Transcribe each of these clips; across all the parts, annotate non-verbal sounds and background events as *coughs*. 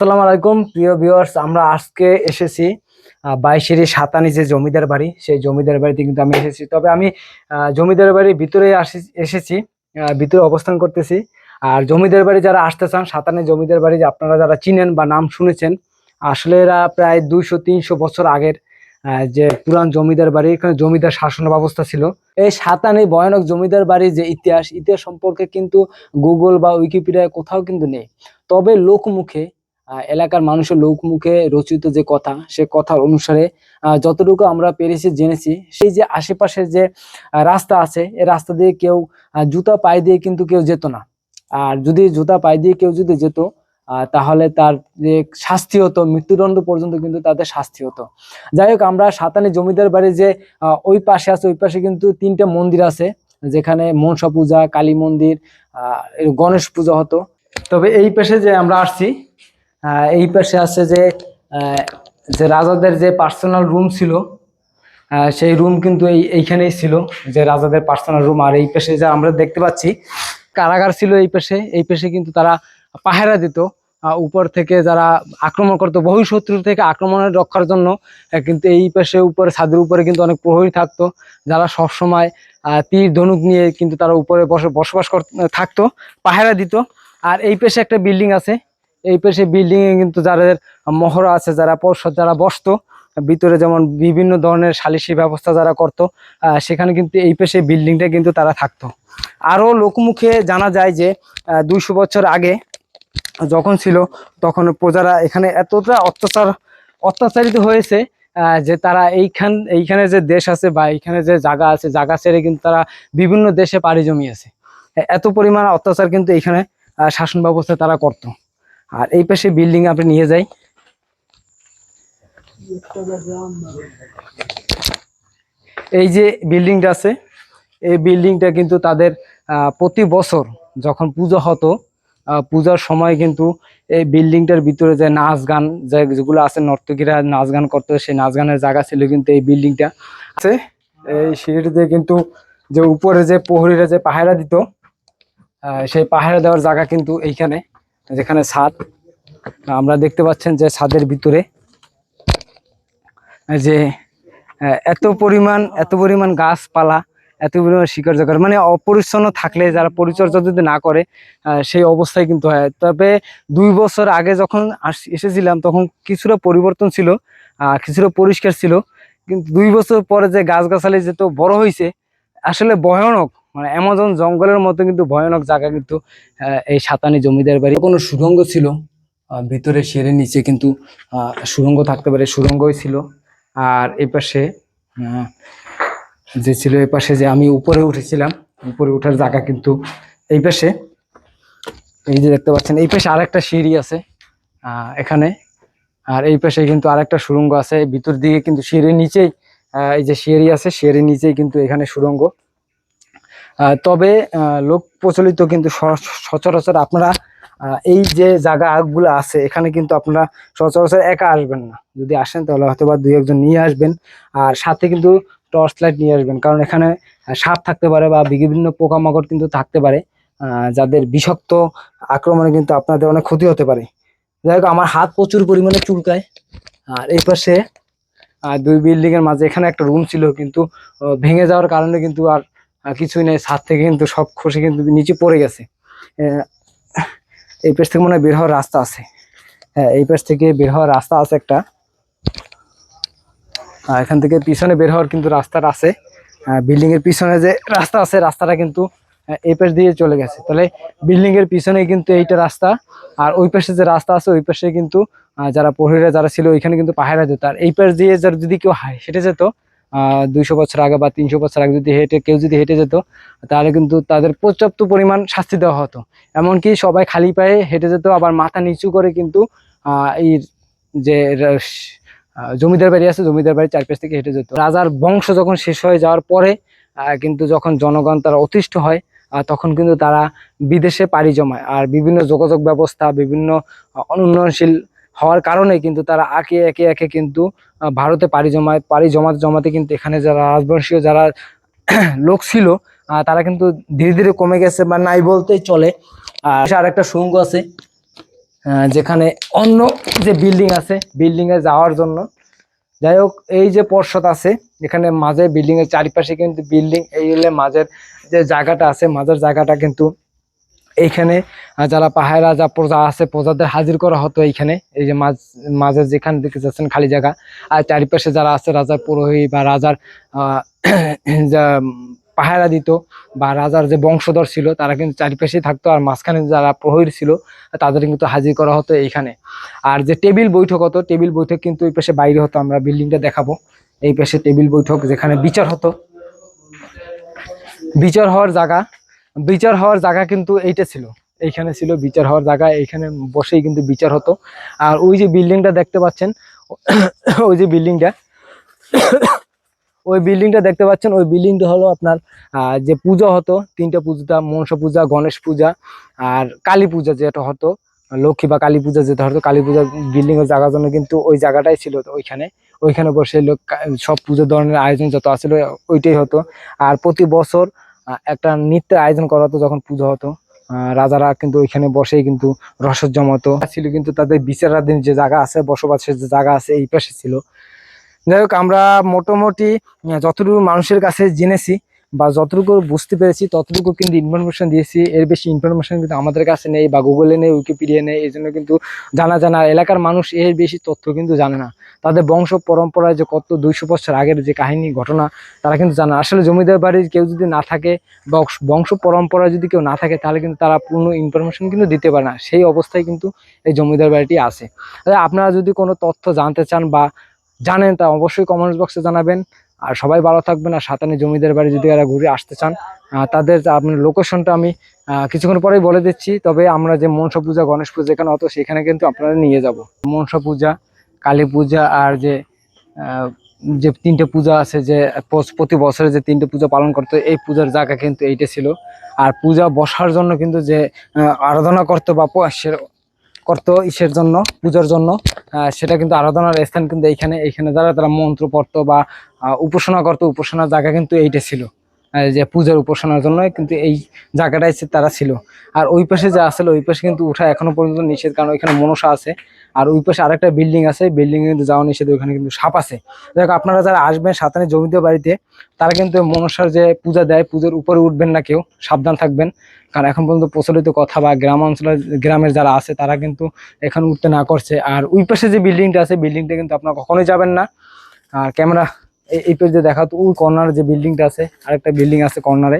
আসসালামু আলাইকুম, প্রিয় ভিউয়ার্স আমরা আজকে এসেছি বাইশেরই সাতানি যে জমিদার বাড়ি, সেই জমিদার বাড়িতে কিন্তু আমি এসেছি। তবে আমি জমিদার বাড়ির ভিতরে আসি- এসেছি ভিতরে অবস্থান করতেছি। আর জমিদার বাড়ি যারা আসতে চান, সাতানি জমিদার বাড়ি আপনারা যারা চিনেন বা নাম শুনেছেন, আসলে এরা প্রায় দুইশো, তিনশো বছর আগের যে পুরান জমিদার বাড়ি, এখানে জমিদার শাসন ব্যবস্থা ছিল। এই সাতানি ভয়ানক জমিদার বাড়ির যে ইতিহাস ইতিহাস সম্পর্কে কিন্তু গুগল বা উইকিপিডিয়ায় কোথাও কিন্তু নেই। তবে লোকমুখে এলাকার মানুষের লোকমুখে রচিত যে কথা, সে কথার অনুসারে যতটুকু আমরা পেরেছি, জেনেছি, সেই যে আশেপাশের যে রাস্তা আছে এই রাস্তা দিয়ে কেউ জুতা পায়ে দিয়ে কিন্তু কেউ যেত না। আর যদি জুতা পায়ে দিয়ে কেউ যদি যেত তাহলে তার যে শাস্তি হতো, মৃত্যুদণ্ড পর্যন্ত কিন্তু তাদের শাস্তি হতো। যাই হোক, আমরা সাতানি জমিদার বাড়ি যে ওই পাশে আছে, ওই পাশে কিন্তু তিনটা মন্দির আছে, যেখানে মনসা পূজা, কালী মন্দির, আহ গণেশ পূজা হতো। তবে এই পাশে যে আমরা আসছি এই পাশে আছে যে যে রাজাদের যে পার্সোনাল রুম ছিল সেই রুম কিন্তু এই, এইখানেই ছিল, যে রাজাদের পার্সোনাল রুম আর এই পাশে যা আমরা দেখতে পাচ্ছি, কারাগার ছিল এই পাশে। এই পাশে কিন্তু তারা পাহারা দিত। উপর থেকে যারা আক্রমণ করতো, বহু শত্রু থেকে আক্রমণের রক্ষার জন্য কিন্তু এই পাশে উপরে, ছাদের উপরে কিন্তু অনেক প্রহরী থাকতো, যারা সবসময় তীর, ধনুক নিয়ে কিন্তু তারা উপরে বসে, বসবাস থাকতো, পাহারা দিত। আর এই পাশে একটা বিল্ডিং আছে এই পাশে বিল্ডিং এ কিন্তু যাদের মহড়া আছে, যারা পর্ষদ, যারা বসতো, ভিতরে যেমন বিভিন্ন ধরনের সালিসি ব্যবস্থা যারা করতো সেখানে কিন্তু এই পাশে বিল্ডিংটা কিন্তু তারা থাকতো। আরও লোকমুখে জানা যায় যে দুইশো বছর আগে যখন ছিল, তখন প্রজারা এখানে এতটা অত্যাচার, অত্যাচারিত হয়েছে যে তারা এইখান, এইখানে যে দেশ আছে বা এইখানে যে জায়গা আছে জায়গা ছেড়ে কিন্তু তারা বিভিন্ন দেশে পাড়ি জমিয়েছে। এত পরিমাণ অত্যাচার কিন্তু এইখানে শাসন ব্যবস্থা তারা করতো। আর এই পাশে বিল্ডিং আপনি নিয়ে যাই। এই যে বিল্ডিংটা আছে, এই বিল্ডিংটা কিন্তু তাদের প্রতি বছর যখন পূজা হতো পূজার সময় কিন্তু এই বিল্ডিংটার ভিতরে যে নাচ গান যেগুলো আছে, নর্তকীরা নাচ গান করতো, সেই নাচ গানের জায়গা ছিল কিন্তু এই বিল্ডিংটা আছে, এই সিঁড়ি দিয়ে কিন্তু যে উপরে যে প্রহরীরা যে পাহারা দিত সেই পাহারা দেওয়ার জায়গা কিন্তু এইখানে। যেখানে ছাদ আমরা দেখতে পাচ্ছেন যে ছাদের ভিতরে, যে এত পরিমাণ এত পরিমাণ গাছপালা, এত পরিমাণ শিকার জোগাড় মানে অপরিচ্ছন্ন থাকলে যারা পরিচর্যা যদি না করে সেই অবস্থায় কিন্তু হয়। তবে দুই বছর আগে যখন এসেছিলাম, তখন কিছুটা পরিবর্তন ছিল কিছুটা পরিষ্কার ছিল। কিন্তু দুই বছর পরে যে গাছগাছালি যেত বড় হয়েছে আসলে ভয়ানক। মানে অ্যামাজন জঙ্গলের মতো কিন্তু ভয়ানক জায়গা কিন্তু এই সাতানি জমিদার বাড়ি। কোনো সুরঙ্গ ছিল ভিতরে সেরে নিচে কিন্তু সুরঙ্গ থাকতে পারে সুরঙ্গই ছিল। আর এই পাশে আহ, যে ছিল এই পাশে যে আমি উপরে উঠেছিলাম উপরে ওঠার জায়গা কিন্তু এই পাশে এই যে দেখতে পাচ্ছেন এই পাশে আরেকটা সিঁড়ি আছে এখানে। আর এই পাশে কিন্তু আরেকটা সুরঙ্গ আছে ভিতর দিকে কিন্তু সিঁড়ির নিচেই এই যে সিঁড়ি আছে সিঁড়ির নিচেই কিন্তু এখানে সুরঙ্গ তবে লোক প্রচলিত কিন্তু সচরাচর আপনারা এই যে জায়গাগুলো আছে, এখানে কিন্তু আপনারা সচরাচর একা আসবেন না। যদি আসেন তাহলে হয়তো বা দুই একজন নিয়ে আসবেন, আর সাথে কিন্তু টর্চ লাইট নিয়ে আসবেন, কারণ এখানে সাপ থাকতে পারে বা বিভিন্ন পোকামাকড় কিন্তু থাকতে পারে যাদের বিষাক্ত আক্রমণে কিন্তু আপনাদের অনেক ক্ষতি হতে পারে। যাই হোক, আমার হাত প্রচুর পরিমাণে চুলকায়, আর এই পাশে দুই বিল্ডিংয়ের মাঝে এখানে একটা রুম ছিল কিন্তু ভেঙে যাওয়ার কারণে কিন্তু আর আহ, কিছুই নেই ছাদ থেকে কিন্তু সব খসে কিন্তু নিচে পড়ে গেছে। এই পাশ থেকে মনে হয় বের হওয়ার রাস্তা আছে। হ্যাঁ এই পাশ থেকে বের হওয়ার রাস্তা আছে একটা। আর এখান থেকে পিছনে বের হওয়ার কিন্তু রাস্তাটা আছে। বিল্ডিং এর পিছনে যে রাস্তা আছে রাস্তাটা কিন্তু এই পাশ দিয়ে চলে গেছে। তাহলে বিল্ডিং এর পিছনে কিন্তু এইটা রাস্তা। আর ওই পাশে যে রাস্তা আছে ওই পাশে কিন্তু যারা প্রহরীরা যারা ছিল ওইখানে কিন্তু পাহাড়া যেত আর এই পাশ দিয়ে যারা যদি কেউ হাই- হেঁটে যেত দুইশো বছর আগে বা তিনশো বছর আগে যদি হেঁটে কেউ যদি হেঁটে যেত তাহলে কিন্তু তাদের পর্যাপ্ত পরিমাণ শাস্তি দেওয়া হতো। এমনকি সবাই খালি পায়ে হেঁটে যেত আবার মাথা নিচু করে কিন্তু এই যে জমিদার বাড়ি আছে জমিদার বাড়ির চারপাশ থেকে হেঁটে যেত। রাজার বংশ যখন শেষ হয়ে যাওয়ার পরে কিন্তু যখন জনগণ তারা অতিষ্ঠ হয় তখন কিন্তু তারা বিদেশে পাড়ি জমায়। আর বিভিন্ন যোগাযোগ ব্যবস্থা বিভিন্ন আহ, উন্নয়নশীল হওয়ার কারণে কিন্তু তারা একে একে একে কিন্তু ভারতে পাড়ি জমায়, পাড়ি জমাতে জমাতে কিন্তু এখানে যারা রাজবংশীয় যারা *clears throat* লোক ছিল তারা কিন্তু ধীরে ধীরে কমে গেছে বা নাই বলতেই চলে। আর আর একটা সুঙ্গ আছে যেখানে অন্য যে বিল্ডিং আছে বিল্ডিংয়ে যাওয়ার জন্য। যাই হোক, এই যে পর্ষদ আছে, এখানে মাঝে বিল্ডিংয়ের চারিপাশে কিন্তু বিল্ডিং, এই হলে মাঝের যে জায়গাটা আছে, মাঝের জায়গাটা কিন্তু এইখানে যারা পাহাড়া যা প্রজা আছে, প্রজাদের হাজির করা হতো এইখানে। এই যে মাঝ, মাঝে যেখানে দিকে যাচ্ছেন খালি জায়গা। আর চারিপাশে যারা আছে, রাজার পুরোহিত বা রাজার *clears throat* যা পাহারা দিত বা রাজার যে বংশধর ছিল, তারা কিন্তু চারিপাশেই থাকতো। আর মাঝখানে যারা প্রহরী ছিল, তাদের কিন্তু হাজির করা হতো এইখানে। আর যে টেবিল বৈঠক হতো, টেবিল বৈঠক কিন্তু এই পাশে বাইরে হতো। আমরা বিল্ডিংটা দেখাবো। এই পাশে টেবিল বৈঠক, যেখানে বিচার হতো। বিচার হওয়ার জায়গা বিচার হওয়ার জায়গা কিন্তু এইটা ছিল। এইখানে ছিল বিচার হওয়ার জায়গা, এইখানে বসেই কিন্তু বিচার হতো। আর ওই যে বিল্ডিংটা দেখতে পাচ্ছেন, *coughs* ওই যে বিল্ডিংটা, *coughs* ওই বিল্ডিংটা দেখতে পাচ্ছেন, ওই বিল্ডিংটা হলো আপনার যে পূজা হতো, তিনটা পূজা মনসা পূজা, গণেশ পূজা আর কালী পূজা যেটা হতো, লক্ষ্মী বা কালী পূজা যেটা হতো, কালী পূজা বিল্ডিং এর জায়গার জন্য কিন্তু ওই জায়গাটাই ছিল ওইখানে। ওইখানে বসে লোক সব পুজো ধরনের আয়োজন যত আসলে ওইটাই হতো। আর প্রতি বছর একটা নৃত্যের আয়োজন করা হতো যখন পুজো হতো। রাজারা কিন্তু ওইখানে বসে কিন্তু রসদ জমাতো। ছিল কিন্তু তাদের বিচারাধীন যে জায়গা আছে, বসবাসের যে জায়গা আছে, এই পাশে ছিল। যাই আমরা মোটামুটি যতটুকু মানুষের কাছে জেনেছি বা যতটুকু বুঝতে পেরেছি, ততটুকু কিন্তু ইনফরমেশন দিয়েছি। এর বেশি ইনফরমেশন কিন্তু আমাদের কাছে নেই বা গুগলে নেই উইকিপিডিয়া নেই। এই জন্য কিন্তু জানা জানা এলাকার মানুষ এর বেশি তথ্য কিন্তু জানে না। তাদের বংশ পরম্পরায় যে কত দুইশো বছর আগের যে কাহিনী, ঘটনা, তারা কিন্তু জানে আসলে জমিদার বাড়ির কেউ যদি না থাকে বা বংশ পরম্পরায় যদি কেউ না থাকে, তাহলে কিন্তু তারা পূর্ণ ইনফরমেশন কিন্তু দিতে পারে না। সেই অবস্থায় কিন্তু এই জমিদার বাড়িটি আছে। আপনারা যদি কোনো তথ্য জানতে চান বা জানেন, তা অবশ্যই কমেন্টস বক্সে জানাবেন। আর সবাই ভালো থাকবেন আর সাতানি জমিদার বাড়ি যদি এরা ঘুরে আসতে চান তাদের আপনার লোকেশনটা আমি কিছুক্ষণ পরেই বলে দিচ্ছি। তবে আমরা যে মনসা পূজা, গণেশ পূজা এখানে অত সেখানে কিন্তু আপনারা নিয়ে যাব। মনসা পূজা, কালী পূজা আর যে যে তিনটে পূজা আছে, যে প্রতি বছরে যে তিনটে পূজা পালন করতো, এই পূজার জায়গা কিন্তু এইটা ছিল। আর পূজা বসার জন্য কিন্তু যে আরাধনা করতো বা করতো ইসের জন্য, পূজার জন্য। সেটা কিন্তু আরাধনার স্থান কিন্তু এইখানে এইখানে যারা, তারা মন্ত্র পড়তো বা উপাসনা করতো, উপাসনার জায়গা কিন্তু এইটা ছিল। যে পূজার উপাসনার জন্য কিন্তু এই জায়গাটাই তারা ছিল। আর ওই পাশে যা আসলে ওই পাশে কিন্তু উঠা এখনও পর্যন্ত নিষেধ, কারণ ওইখানে মনসা আছে। আর ওই পাশে আরেকটা বিল্ডিং আছে বিল্ডিং কিন্তু যাওয়া নিষেধ ওইখানে কিন্তু সাপ আছে। দেখ, আপনারা যারা আসবেন সাতানে জমিতে বাড়িতে, তারা কিন্তু মনসার যে পূজা দেয়, পূজার উপরে উঠবেন না কেউ, সাবধান থাকবেন। কারণ এখন পর্যন্ত প্রচলিত কথা বা গ্রাম অঞ্চলের, গ্রামের যারা আছে, তারা কিন্তু এখন উঠতে না করছে। আর ওই পাশে যে বিল্ডিংটা আছে বিল্ডিংটা কিন্তু আপনারা কখনোই যাবেন না। আর ক্যামেরা এই পেজ দিয়ে দেখা তো, ওই কর্নারে যে বিল্ডিংটা আছে, আরেকটা বিল্ডিং আছে কর্নারে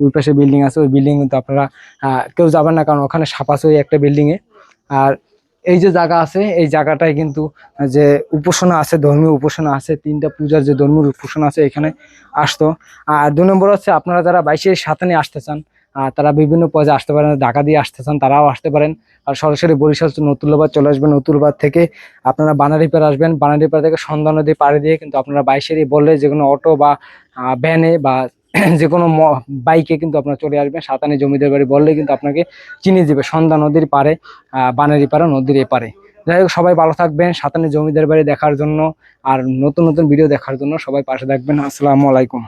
ওই পাশে বিল্ডিং আছে, ওই বিল্ডিং কিন্তু আপনারা কেউ যাবেন না, কারণ ওখানে সাপ আছে ওই একটা বিল্ডিংয়ে আর এই যে জায়গা আছে এই জায়গাটায় কিন্তু যে উপাসনা আছে ধর্মীয় উপাসনা আছে তিনটা পূজার যে ধর্মীয় উপাসনা আছে এখানে আসতো। আর দু নম্বর হচ্ছে আপনারা যারা বাইশের সাতানে আসতে চান আহ, তারা বিভিন্ন পয়সা আসতে পারেন ঢাকা দিয়ে আসতে চান তারাও আসতে পারেন। আর সরাসরি বরিশাল to নতুল্লাবাদ চলে আসবেন নতুল্লাবাদ থেকে আপনারা বানারীপাড় আসবেন। বানারীপাড় থেকে সন্ধ্যা নদী পাড়ি দিয়ে কিন্তু আপনারা বাইশেরই বললে যে কোনো অটো বা ভ্যানে বা যে কোনো বাইকে কিন্তু আপনার চলে আসবেন। সাতানি জমিদার বাড়ি বললে কিন্তু আপনাকে চিনি দেবে। সন্ধ্যা নদীর পারে আহ, পারে নদীর এপারে যাই হোক সবাই ভালো থাকবেন। সাতানি জমিদার বাড়ি দেখার জন্য আর নতুন নতুন ভিডিও দেখার জন্য সবাই পাশে থাকবেন। আসসালামু আলাইকুম।